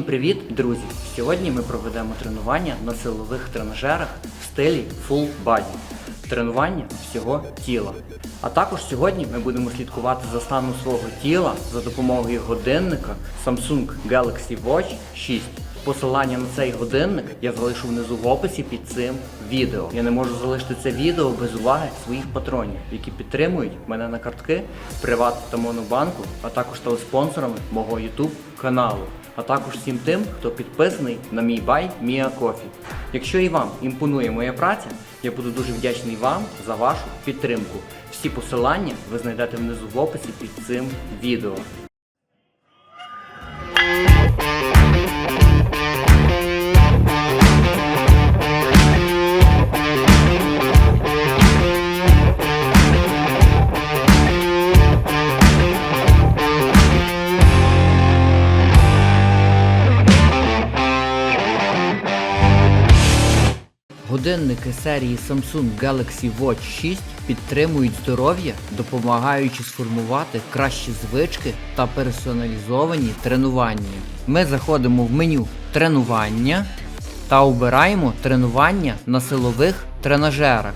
Всім привіт, друзі! Сьогодні ми проведемо тренування на силових тренажерах в стилі Full Body. Тренування всього тіла. А також сьогодні ми будемо слідкувати за станом свого тіла за допомогою годинника Samsung Galaxy Watch 6. Посилання на цей годинник я залишу внизу в описі під цим відео. Я не можу залишити це відео без уваги своїх патронів, які підтримують мене на картки Приват та Монобанку, а також стали спонсорами мого YouTube каналу, а також всім тим, хто підписаний на мій бай Мія Кофі. Якщо і вам імпонує моя праця, я буду дуже вдячний вам за вашу підтримку. Всі посилання ви знайдете внизу в описі під цим відео. Годинники серії Samsung Galaxy Watch 6 підтримують здоров'я, допомагаючи сформувати кращі звички та персоналізовані тренування. Ми заходимо в меню тренування та обираємо тренування на силових тренажерах.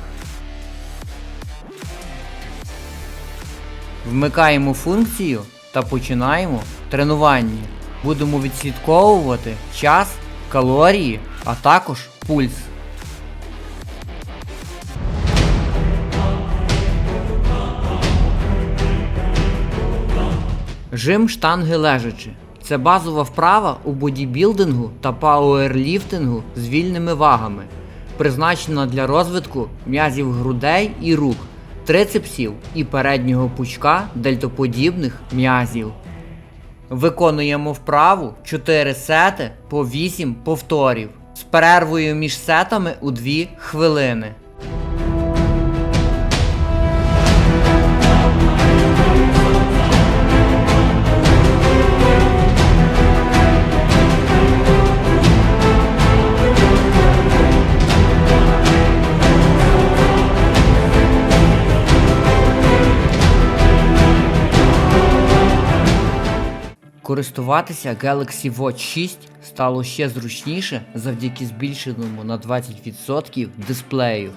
Вмикаємо функцію та починаємо тренування. Будемо відслідковувати час, калорії, а також пульс. Жим штанги лежачи. Це базова вправа у бодібілдингу та пауерліфтингу з вільними вагами, призначена для розвитку м'язів грудей і рук, трицепсів і переднього пучка дельтоподібних м'язів. Виконуємо вправу 4 сети по 8 повторів з перервою між сетами у 2 хвилини. Користуватися Galaxy Watch 6 стало ще зручніше завдяки збільшеному на 20% дисплею.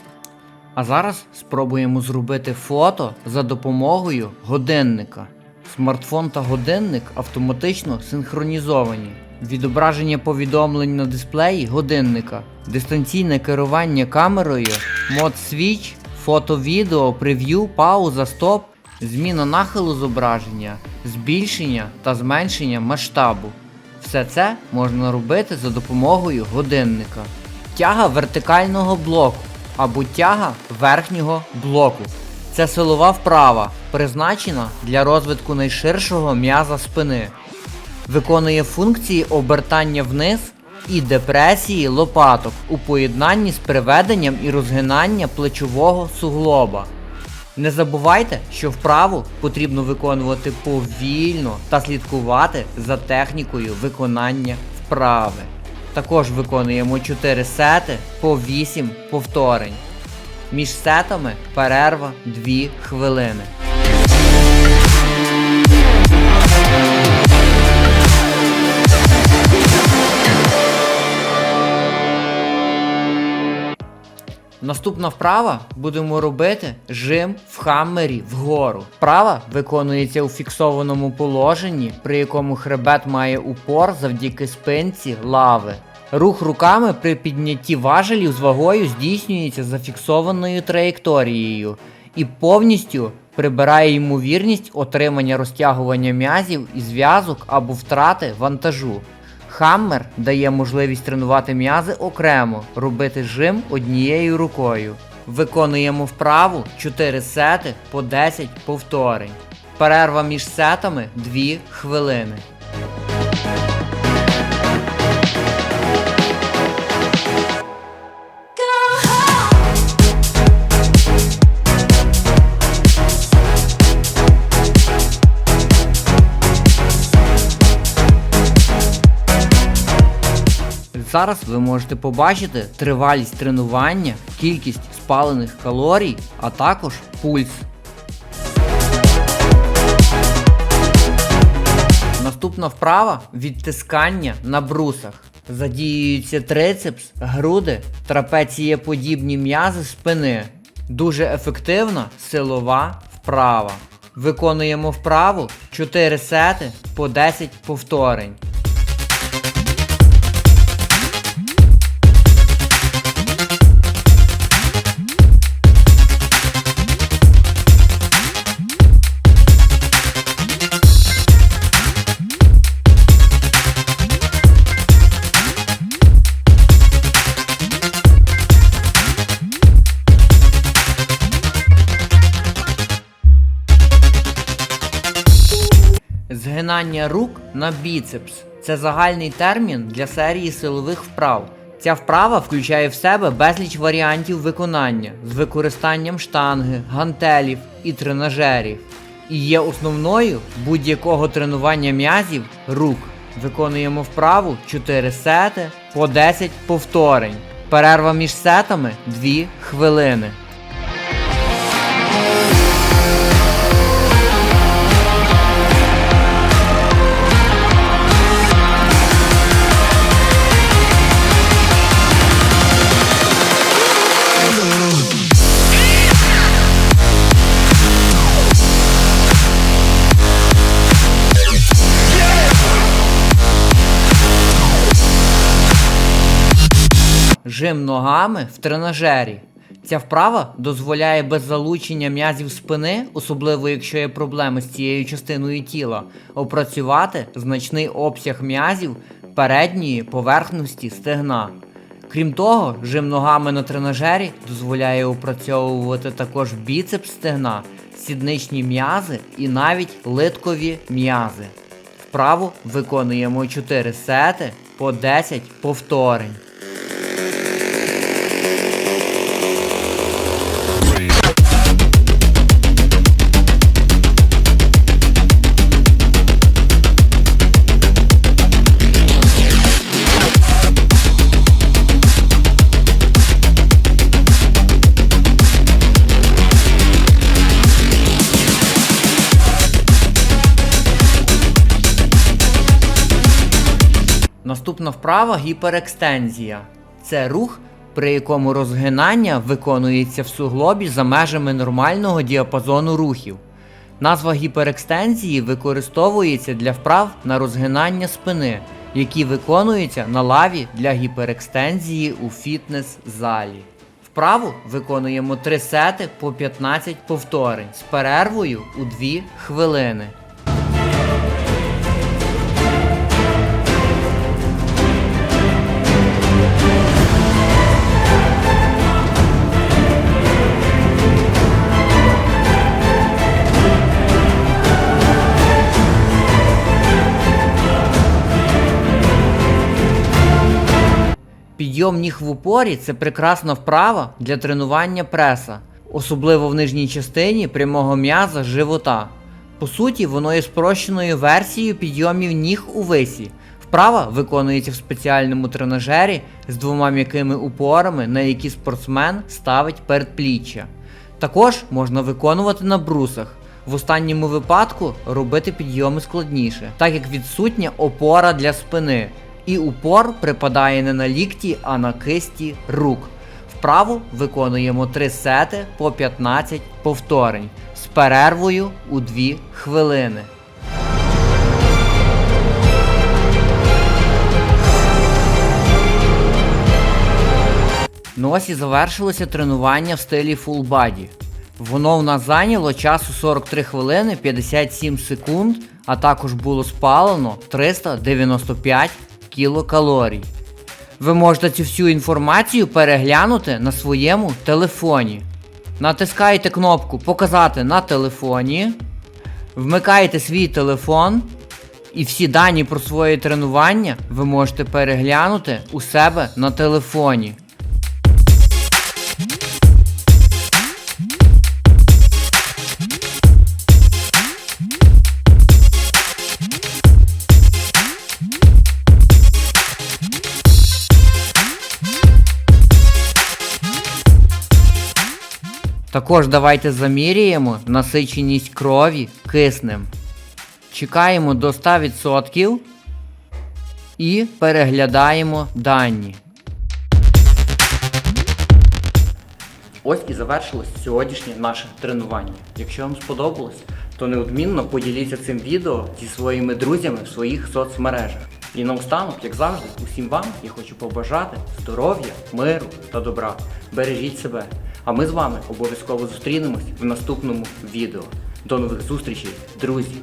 А зараз спробуємо зробити фото за допомогою годинника. Смартфон та годинник автоматично синхронізовані. Відображення повідомлень на дисплеї годинника, дистанційне керування камерою, мод свіч, фото-відео, прев'ю, пауза, стоп, зміна нахилу зображення, збільшення та зменшення масштабу. Все це можна робити за допомогою годинника. Тяга вертикального блоку або тяга верхнього блоку. Це силова вправа, призначена для розвитку найширшого м'яза спини. Виконує функції обертання вниз і депресії лопаток у поєднанні з приведенням і розгинання плечового суглоба. Не забувайте, що вправу потрібно виконувати повільно та слідкувати за технікою виконання вправи. Також виконуємо 4 сети по 8 повторень. Між сетами перерва 2 хвилини. Наступна вправа будемо робити жим в хаммері вгору. Вправа виконується у фіксованому положенні, при якому хребет має упор завдяки спинці лави. Рух руками при піднятті важелів з вагою здійснюється за фіксованою траєкторією і повністю прибирає ймовірність отримання розтягування м'язів і зв'язок або втрати вантажу. Хаммер дає можливість тренувати м'язи окремо, робити жим однією рукою. Виконуємо вправу 4 сети по 10 повторень. Перерва між сетами 2 хвилини. Зараз ви можете побачити тривалість тренування, кількість спалених калорій, а також пульс. Наступна вправа відтискання на брусах. Задіюються трицепс, груди, трапецієподібні м'язи спини. Дуже ефективна силова вправа. Виконуємо вправу 4 сети по 10 повторень. Згинання рук на біцепс це загальний термін для серії силових вправ. Ця вправа включає в себе безліч варіантів виконання з використанням штанги, гантелів і тренажерів. І є основною будь-якого тренування м'язів рук. Виконуємо вправу 4 сети по 10 повторень. Перерва між сетами 2 хвилини. Жим ногами в тренажері. Ця вправа дозволяє без залучення м'язів спини, особливо якщо є проблеми з цією частиною тіла, опрацювати значний обсяг м'язів передньої поверхності стегна. Крім того, жим ногами на тренажері дозволяє опрацьовувати також біцепс стегна, сідничні м'язи і навіть литкові м'язи. Вправу виконуємо 4 сети по 10 повторень. Наступна вправа гіперекстензія. Це рух, при якому розгинання виконується в суглобі за межами нормального діапазону рухів. Назва гіперекстензії використовується для вправ на розгинання спини, які виконуються на лаві для гіперекстензії у фітнес-залі. Вправу виконуємо 3 сети по 15 повторень з перервою у 2 хвилини. Підйом ніг в упорі це прекрасна вправа для тренування преса, особливо в нижній частині прямого м'яза живота. По суті, воно є спрощеною версією підйомів ніг у висі. Вправа виконується в спеціальному тренажері з двома м'якими упорами, на які спортсмен ставить передпліччя. Також можна виконувати на брусах. В останньому випадку робити підйоми складніше, так як відсутня опора для спини, і упор припадає не на лікті, а на кисті рук. Вправу виконуємо 3 сети по 15 повторень з перервою у 2 хвилини. Ну ось і завершилося тренування в стилі Full Body. Воно в нас зайняло часу 43 хвилини 57 секунд, а також було спалено 395 кілокалорій. Ви можете цю всю інформацію переглянути на своєму телефоні. Натискаєте кнопку Показати на телефоні, вмикаєте свій телефон, і всі дані про своє тренування ви можете переглянути у себе на телефоні. Також давайте заміряємо насиченість крові киснем. Чекаємо до 100% і переглядаємо дані. Ось і завершилось сьогоднішнє наше тренування. Якщо вам сподобалось, то неодмінно поділіться цим відео зі своїми друзями в своїх соцмережах. І наостанок, як завжди, усім вам я хочу побажати здоров'я, миру та добра. Бережіть себе. А ми з вами обов'язково зустрінемось в наступному відео. До нових зустрічей, друзі!